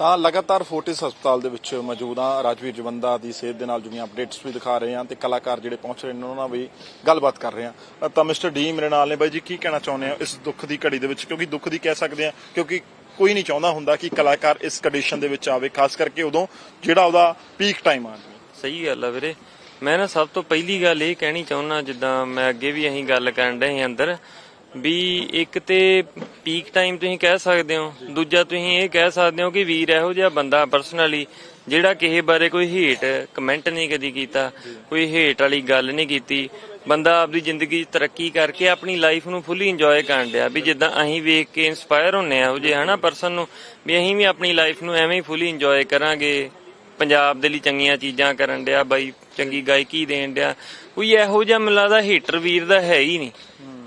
ਤਾਂ ਲਗਾਤਾਰ ਫੋਰਟਿਸ ਹਸਪਤਾਲ ਦੇ ਵਿੱਚ ਮੌਜੂਦ ਆ ਰਾਜਵੀਰ ਜਵੰਦਾ ਦੀ ਸਿਹਤ ਦੇ ਨਾਲ ਜੁੜੀਆਂ ਅਪਡੇਟਸ ਵੀ ਦਿਖਾ ਰਹੇ ਹਾਂ ਤੇ ਕਲਾਕਾਰ ਜਿਹੜੇ ਪਹੁੰਚ ਰਹੇ ਨੇ, ਉਹਨਾਂ ਨਾਲ ਵੀ ਗੱਲਬਾਤ ਕਰ ਰਹੇ ਹਾਂ। ਤਾਂ ਮਿਸਟਰ ਡੀ ਮੇਰੇ ਨਾਲ ਨੇ। ਬਾਈ ਜੀ, ਕੀ ਕਹਿਣਾ ਚਾਹੁੰਦੇ ਆ ਇਸ ਦੁੱਖ ਦੀ ਘੜੀ ਦੇ ਵਿੱਚ? ਕਿਉਂਕਿ ਦੁੱਖ ਦੀ ਕਹਿ ਸਕਦੇ ਆ ਕਿਉਂਕਿ ਕੋਈ ਨਹੀਂ ਚਾਹੁੰਦਾ ਹੁੰਦਾ ਕਿ ਕਲਾਕਾਰ ਇਸ ਕੰਡੀਸ਼ਨ ਦੇ ਵਿੱਚ ਆਵੇ, ਖਾਸ ਕਰਕੇ ਉਦੋਂ ਜਿਹੜਾ ਉਹਦਾ ਪੀਕ ਟਾਈਮ ਆ। ਸਹੀ ਗੱਲ ਆ ਵੀਰੇ। ਮੈਂ ਨਾ ਸਭ ਤੋਂ ਪਹਿਲੀ ਗੱਲ ਇਹ ਕਹਿਣੀ ਚਾਹੁੰਦਾ, ਜਿੱਦਾਂ ਮੈਂ ਅੱਗੇ ਵੀ ਅਸੀਂ ਗੱਲ ਕਰਨ ਰਹੇ ਅੰਦਰ ਵੀ ਇੱਕ ਤੇ ਪੀਕ ਟਾਈਮ ਤੁਸੀਂ ਕਹਿ ਸਕਦੇ ਹੋ, ਦੂਜਾ ਤੁਸੀਂ ਇਹ ਕਹਿ ਸਕਦੇ ਹੋ ਕਿ ਵੀਰ ਇਹੋ ਜਿਹਾ ਬੰਦਾ ਪਰਸਨਲੀ ਜਿਹੜਾ ਕਿਸੇ ਬਾਰੇ ਕੋਈ ਹੇਟ ਕਮੈਂਟ ਨਹੀਂ ਕਦੀ ਕੀਤਾ, ਕੋਈ ਹੇਟ ਵਾਲੀ ਗੱਲ ਨਹੀਂ ਕੀਤੀ। ਬੰਦਾ ਆਪਦੀ ਜ਼ਿੰਦਗੀ 'ਚ ਤਰੱਕੀ ਕਰਕੇ ਆਪਣੀ ਲਾਈਫ ਨੂੰ ਫੁੱਲੀ ਇੰਜੋਏ ਕਰਨ ਡਿਆ ਵੀ ਜਿੱਦਾਂ ਅਸੀਂ ਵੇਖ ਕੇ ਇਨਸਪਾਇਰ ਹੁੰਨੇ ਆ, ਉਹ ਜੇ ਹਨਾ ਪਰਸਨ ਨੂੰ ਵੀ ਅਸੀਂ ਵੀ ਆਪਣੀ ਲਾਈਫ ਨੂੰ ਐਵੇਂ ਹੀ ਫੁੱਲੀ ਇੰਜੋਏ ਕਰਾਂਗੇ। ਪੰਜਾਬ ਦੇ ਲਈ ਚੰਗੀਆਂ ਚੀਜ਼ਾਂ ਕਰਨ ਡਿਆ, ਬਾਈ ਚੰਗੀ ਗਾਇਕੀ ਦੇਣ ਡਿਆ, ਕੋਈ ਇਹੋ ਜਿਹਾ ਮੈਨੂੰ ਹੇਟਰ ਵੀਰ ਦਾ ਹੈ ਹੀ ਨਹੀਂ।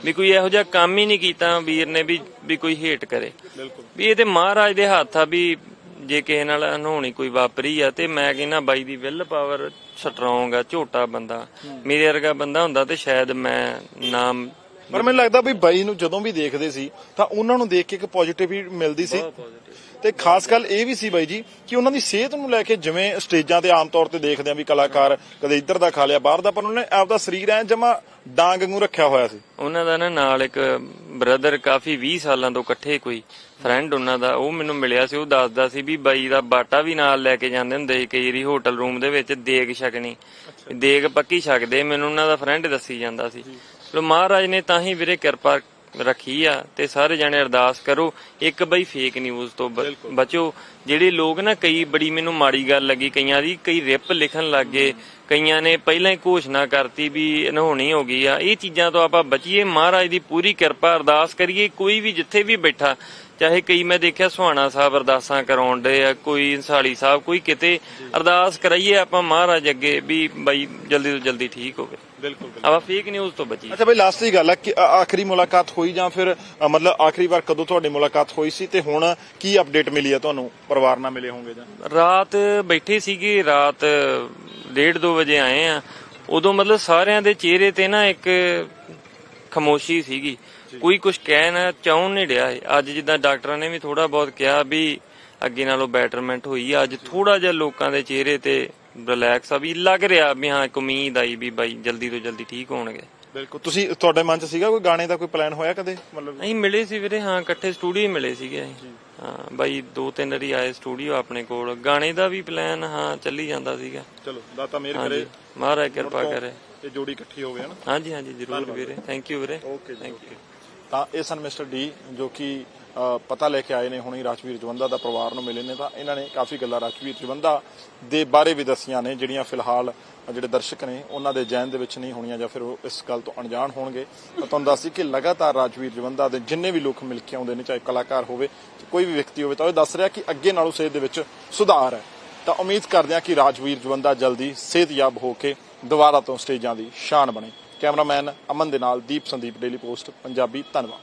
ਵੀ ਕੋਈ ਇਹੋ ਜਿਹਾ ਕੰਮ ਹੀ ਨਹੀਂ ਕੀਤਾ ਵੀਰ ਨੇ ਵੀ ਵੀ ਕੋਈ ਹੇਟ ਕਰੇ। ਬਿਲਕੁਲ। ਵੀ ਇਹ ਤੇ ਮਹਾਰਾਜ ਦੇ ਹੱਥ ਆ ਵੀ ਜੇ ਕਿਸੇ ਨਾਲ ਅਨਹੋਣੀ ਕੋਈ ਵਾਪਰੀ ਆ ਤੇ ਮੈਂ ਕਹਿੰਦਾ ਬਾਈ ਦੀ ਵਿਲ ਪਾਵਰ ਸਟਰੋਂਗ ਆ ਝੋਟਾ ਬੰਦਾ। ਮੇਰੇ ਵਰਗਾ ਬੰਦਾ ਹੁੰਦਾ ਤੇ ਸ਼ਾਇਦ ਮੈਂ ਨਾਮ ਪਰ ਮੈਨੂੰ ਲੱਗਦਾ ਵੀ ਬਾਈ ਨੂੰ ਜਦੋਂ ਵੀ ਦੇਖਦੇ ਸੀ ਤਾਂ ਉਹਨਾਂ ਨੂੰ ਦੇਖ ਕੇ ਇੱਕ ਪੋਜ਼ਿਟਿਵਿਟੀ ਮਿਲਦੀ ਸੀ। ਤੇ ਖਾਸ ਗੱਲ ਇਹ ਵੀ ਸੀ ਬਾਈ ਜੀ ਕਿ ਉਹਨਾਂ ਦੀ ਸਿਹਤ ਨੂੰ ਲੈ ਕੇ ਜਿਵੇਂ ਸਟੇਜਾਂ ਤੇ ਆਮ ਤੌਰ ਤੇ ਦੇਖਦੇ ਆ ਵੀ ਕਲਾਕਾਰ ਕਦੇ ਇੱਧਰ ਦਾ ਖਾ ਲਿਆ ਬਾਹਰ ਦਾ ਪਰ ਉਹਨਾਂ ਨੇ ਆਪਦਾ ਸਰੀਰ ਐ ਜਮਾ ਡਾਂਗ ਨੂੰ ਰੱਖਿਆ ਹੋਇਆ ਸੀ। ਉਹਨਾਂ ਦਾ ਨਾ ਨਾਲ ਇੱਕ ਬ੍ਰਦਰ ਕਾਫੀ 20 ਸਾਲਾਂ ਤੋਂ ਇਕੱਠੇ ਕੋਈ ਫਰੈਂਡ ਉਹਨਾਂ ਦਾ ਉਹ ਮੈਨੂੰ ਮਿਲਿਆ ਸੀ ਉਹ ਦੱਸਦਾ ਸੀ ਵੀ ਬਾਈ ਦਾ ਬਾਟਾ ਵੀ ਨਾਲ ਲੈ ਕੇ ਜਾਂਦੇ ਹੁੰਦੇ ਸੀ ਕਈ ਵਾਰੀ ਹੋਟਲ ਰੂਮ ਦੇ ਵਿੱਚ ਦੇਗ ਛਕਣੀ ਦੇਗ ਪੱਕੀ ਛਕਦੇ ਮੈਨੂੰ ਉਹਨਾਂ ਦਾ ਫਰੈਂਡ ਦੱਸੀ ਜਾਂਦਾ ਸੀ। ਚਲੋ ਮਹਾਰਾਜ ਨੇ ਤਾਂ ਹੀ ਵੀਰੇ ਕਿਰਪਾ ਰੱਖੀ ਆ ਤੇ ਸਾਰੇ ਜਣੇ ਅਰਦਾਸ ਕਰੋ ਇੱਕ ਬਈ ਫੇਕ ਨਿਊਜ਼ ਤੋਂ ਬਚੋ। ਜਿਹੜੇ ਲੋਕ ਨਾ ਕਈ ਬੜੀ ਮੈਨੂੰ ਮਾੜੀ ਗੱਲ ਲੱਗੀ ਕਈਆਂ ਦੀ ਕਈ ਰਿਪ ਲਿਖਣ ਲੱਗੇ ਕਈਆਂ ਨੇ ਪਹਿਲਾਂ ਹੀ ਘੋਸ਼ਣਾ ਕਰਤੀ ਵੀ ਅਨਹੋਣੀ ਹੋ ਗਈ ਆ। ਇਹ ਚੀਜ਼ਾਂ ਤੋਂ ਆਪਾਂ ਬਚੀਏ ਮਹਾਰਾਜ ਦੀ ਪੂਰੀ ਕਿਰਪਾ ਅਰਦਾਸ ਕਰੀਏ ਕੋਈ ਵੀ ਜਿੱਥੇ ਵੀ ਬੈਠਾ ਚਾਹੇ ਕਈ ਮੈਂ ਦੇਖਿਆ ਸੁਹਾਣਾ ਸਾਹਿਬ ਅਰਦਾਸਾਂ ਕਰਾਉਣ ਦੇ ਆ ਕੋਈ ਇੰਸਾਲੀ ਸਾਹਿਬ ਕੋਈ ਕਿਤੇ ਅਰਦਾਸ ਕਰਾਈਏ ਆਪਾਂ ਮਹਾਰਾਜ ਅੱਗੇ ਵੀ ਬਾਈ ਜਲਦੀ ਤੋਂ ਜਲਦੀ ਠੀਕ ਹੋਵੇ। ਬਿਲਕੁਲ ਆਪਾਂ ਫੇਕ ਨਿਊਜ਼ ਤੋਂ ਬਚੀਏ। ਅੱਛਾ ਬਈ ਲਾਸਟ ਦੀ ਗੱਲ ਹੈ ਕਿ ਆ- ਆਖਰੀ ਮੁਲਾਕਾਤ ਹੋਈ ਜਾਂ ਫਿਰ ਮਤਲਬ ਆਖਰੀ ਵਾਰ ਕਦੋਂ ਤੁਹਾਡੀ ਮੁਲਾਕਾਤ ਹੋਈ ਸੀ ਤੇ ਹੁਣ ਕੀ ਅਪਡੇਟ ਮਿਲੀ ਹੈ ਤੁਹਾਨੂੰ? ਪਰਿਵਾਰ ਨਾਲ ਮਿਲੇ ਹੋਵੋਗੇ ਜਾਂ? ਰਾਤ ਬੈਠੇ ਸੀਗੇ ਰਾਤ 1:30 ਵਜੇ ਆਏ ਆ। ਉਦੋਂ ਮਤਲਬ ਸਾਰਿਆਂ ਦੇ ਚਿਹਰੇ ਤੇ ਨਾ ਇੱਕ ਖਮੋਸ਼ੀ ਸੀਗੀ। ਕੋਈ ਕੁਝ ਕਹਿ ਨਾ ਚਾਹੁੰ ਨਹੀਂ ਰਿਹਾ। ਅੱਜ ਜਿੱਦਾਂ ਡਾਕਟਰਾਂ ਨੇ ਵੀ ਥੋੜਾ ਬਹੁਤ ਕਿਹਾ ਵੀ ਅੱਗੇ ਨਾਲੋਂ ਬੈਟਰਮੈਂਟ ਹੋਈ ਆ। ਅੱਜ ਥੋੜਾ ਜਿਹਾ ਲੋਕਾਂ ਦੇ ਚਿਹਰੇ ਤੇ ਰਿਲੈਕਸ ਆ ਵੀ ਲੱਗ ਰਿਹਾ ਵੀ ਹਾਂ ਇੱਕ ਉਮੀਦ ਆਈ ਵੀ ਬਾਈ ਜਲਦੀ ਤੋਂ ਜਲਦੀ ਠੀਕ ਹੋਣਗੇ। ਬਿਲਕੁਲ। ਤੁਸੀਂ ਤੁਹਾਡੇ ਮਨ 'ਚ ਸੀਗਾ ਕੋਈ ਗਾਣੇ ਦਾ ਕੋਈ ਪਲਾਨ ਹੋਇਆ ਕਦੇ? ਮਤਲਬ ਅਸੀਂ ਮਿਲੇ ਸੀ ਵੀਰੇ ਹਾਂ ਇਕੱਠੇ ਸਟੂਡੀਓ ਮਿਲੇ ਸੀਗੇ ਅਸੀਂ। ਹਾਂ ਬਾਈ ਦੋ ਤਿੰਨ ਵਾਰੀ ਆਏ ਸਟੂਡੀਓ ਆਪਣੇ ਕੋਲ। ਗਾਣੇ ਦਾ ਵੀ ਪਲਾਨ ਹਾਂ ਚੱਲੀ ਜਾਂਦਾ ਸੀਗਾ। ਚਲੋ ਦਾਤਾ ਮੇਰ ਹਾਂਜੀ। ਕਰੇ। ਮਹਾਰਾਜ ਕਿਰਪਾ ਕਰੇ। ਇਹ ਜੋੜੀ ਇਕੱਠੀ ਹੋਵੇ ਹਨਾ ਹਾਂਜੀ ਹਾਂਜੀ ਜ਼ਰੂਰ ਵੀਰੇ। ਥੈਂਕ ਯੂ ਵੀਰੇ। ਓਕੇ ਜੀ ਓਕੇ ਤਾਂ ਇਹ ਸਨ ਮਿਸਟਰ ਡੀ, ਜੋ ਕਿ ਪਤਾ ਲੈ ਕੇ ਆਏ ਨੇ ਹੁਣੇ ਰਾਜਵੀਰ ਜਵੰਦਾ ਦਾ ਪਰਿਵਾਰ ਨੂੰ ਮਿਲੇ ਨੇ, ਤਾਂ ਇਹਨਾਂ ਨੇ ਕਾਫੀ ਗੱਲਾਂ ਰਾਜਵੀਰ ਜਵੰਦਾ ਦੇ ਬਾਰੇ ਵੀ ਦੱਸੀਆਂ ਨੇ, ਜਿਹੜੀਆਂ ਫਿਲਹਾਲ ਜਿਹੜੇ ਦਰਸ਼ਕ ਨੇ, ਉਹਨਾਂ ਦੇ ਜੈਨ ਦੇ ਵਿੱਚ ਨਹੀਂ ਹੋਣੀਆਂ ਜਾਂ ਫਿਰ ਉਹ ਇਸ ਗੱਲ ਤੋਂ ਅਣਜਾਣ ਹੋਣਗੇ। ਤਾਂ ਤੁਹਾਨੂੰ ਦੱਸਦੀ ਕਿ ਲਗਾਤਾਰ ਰਾਜਵੀਰ ਜਵੰਦਾ ਦੇ ਜਿੰਨੇ ਵੀ ਲੋਕ ਮਿਲ ਕੇ ਆਉਂਦੇ ਨੇ, ਚਾਹੇ ਕਲਾਕਾਰ ਹੋਵੇ ਕੋਈ ਵੀ ਵਿਅਕਤੀ ਹੋਵੇ, ਤਾਂ ਉਹ ਦੱਸ ਰਿਹਾ ਕਿ ਅੱਗੇ ਨਾਲੋਂ ਸਿਹਤ ਦੇ ਵਿੱਚ ਸੁਧਾਰ ਹੈ। ਤਾਂ ਉਮੀਦ ਕਰਦੇ ਹਾਂ ਕਿ ਰਾਜਵੀਰ ਜਵੰਦਾ ਜਲਦੀ ਸਿਹਤਯਾਬ ਹੋ ਕੇ ਦੁਬਾਰਾ ਤੋਂ ਸਟੇਜਾਂ ਦੀ ਸ਼ਾਨ ਬਣੇ। ਕੈਮਰਾਮੈਨ ਅਮਨ ਦੇ ਨਾਲ ਦੀਪ ਸੰਦੀਪ ਡੇਲੀ ਪੋਸਟ ਪੰਜਾਬੀ ਧੰਨਵਾਦ।